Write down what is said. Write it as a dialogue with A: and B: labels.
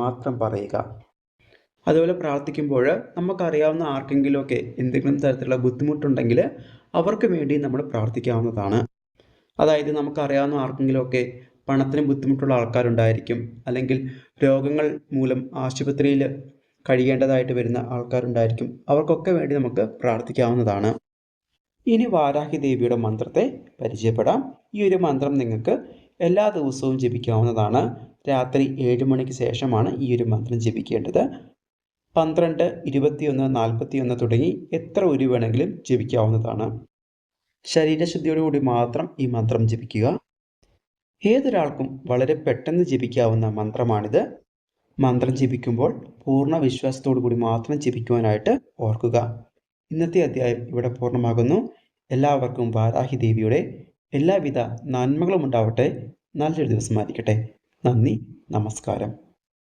A: മാത്രം പറയുക. അതുപോലെ പ്രാർത്ഥിക്കുമ്പോൾ നമുക്കറിയാവുന്ന ആർക്കെങ്കിലുമൊക്കെ എന്തെങ്കിലും തരത്തിലുള്ള ബുദ്ധിമുട്ടുണ്ടെങ്കിൽ അവർക്ക് വേണ്ടി നമ്മൾ പ്രാർത്ഥിക്കാവുന്നതാണ്. അതായത് നമുക്കറിയാവുന്ന ആർക്കെങ്കിലുമൊക്കെ പണത്തിന് ബുദ്ധിമുട്ടുള്ള ആൾക്കാരുണ്ടായിരിക്കും. അല്ലെങ്കിൽ രോഗങ്ങൾ മൂലം ആശുപത്രിയിൽ കഴിയേണ്ടതായിട്ട് വരുന്ന ആൾക്കാരുണ്ടായിരിക്കും. അവർക്കൊക്കെ വേണ്ടി നമുക്ക് പ്രാർത്ഥിക്കാവുന്നതാണ്. ഇനി വാരാഹി ദേവിയുടെ മന്ത്രത്തെ പരിചയപ്പെടാം. ഈ ഒരു മന്ത്രം നിങ്ങൾക്ക് എല്ലാ ദിവസവും ജപിക്കാവുന്നതാണ്. രാത്രി ഏഴ് മണിക്ക് ശേഷമാണ് ഈ ഒരു മന്ത്രം ജപിക്കേണ്ടത്. പന്ത്രണ്ട് ഇരുപത്തിയൊന്ന് നാൽപ്പത്തിയൊന്ന് തുടങ്ങി എത്ര ഒരു വേണമെങ്കിലും ജപിക്കാവുന്നതാണ്. ശരീരശുദ്ധിയോടുകൂടി മാത്രം ഈ മന്ത്രം ജപിക്കുക. ഏതൊരാൾക്കും വളരെ പെട്ടെന്ന് ജപിക്കാവുന്ന മന്ത്രമാണിത്. മന്ത്രം ജപിക്കുമ്പോൾ പൂർണ വിശ്വാസത്തോടു കൂടി മാത്രം ജപിക്കുവാനായിട്ട് ഓർക്കുക. ഇന്നത്തെ അധ്യായം ഇവിടെ പൂർണമാകുന്നു. എല്ലാവർക്കും വാരാഹി ദേവിയുടെ എല്ലാവിധ നന്മകളും ഉണ്ടാവട്ടെ. നല്ലൊരു ദിവസമായിരിക്കട്ടെ നന്ദി നമസ്കാരം.